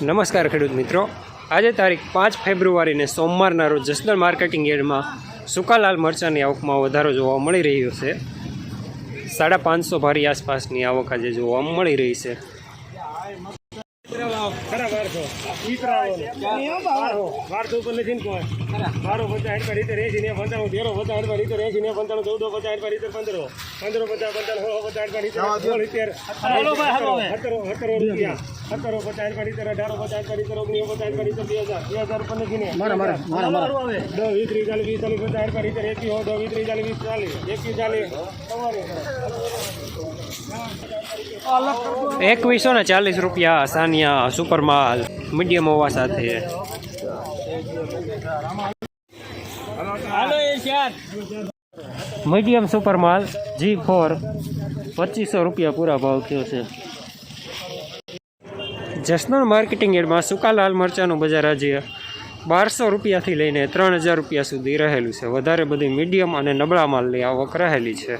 નમસ્કાર ખેડૂત મિત્રો. આજે તારીખ પાંચ ફેબ્રુઆરીને સોમવારના રોજ જસદણ માર્કેટિંગ યાર્ડમાં સુકાલાલ મરચાંની આવકમાં વધારો જોવા મળી રહ્યો છે. સાડા પાંચસો ભારી આસપાસની આવક આજે જોવા મળી રહી છે. વારસો ઉપર નથી ને કોઈ બારો પચાસ આઠ પર ને પંચાણું તેરો પચાસ આઠ પર રીતે ને પંચાણું ચૌદો પચાસ આઠ પર રીતે પંદરો પંદરો પચાસ પંચાણું સોળ પચાસ આઠ પર રીતે સત્તરો સત્તરો સત્તરો પચાસ આઠ પર અઢારો પચાસ આઠ પર રીતે ઓગણીસો પચાસ આઠ પર રીતે બે હજાર બે હજાર ઉપર નથી ને દસ વીસ ત્રીસ ચાલીસ વીસ ચાલીસ એકવીસો ને ચાલીસ રૂપિયા સાનિયા સુપર માલ મીડિયમ હોવા સાથે. મીડિયમ સુપર માલ જી ફોર પચીસો રૂપિયા પૂરા ભાવ થયો છે. જસનલ માર્કેટિંગ એડમાં સુકા લાલ મરચાંનું બજાર આજે બારસો રૂપિયાથી લઈને ત્રણ હજાર રૂપિયા સુધી રહેલું છે. વધારે બધી મીડિયમ અને નબળા માલની આવક રહેલી છે.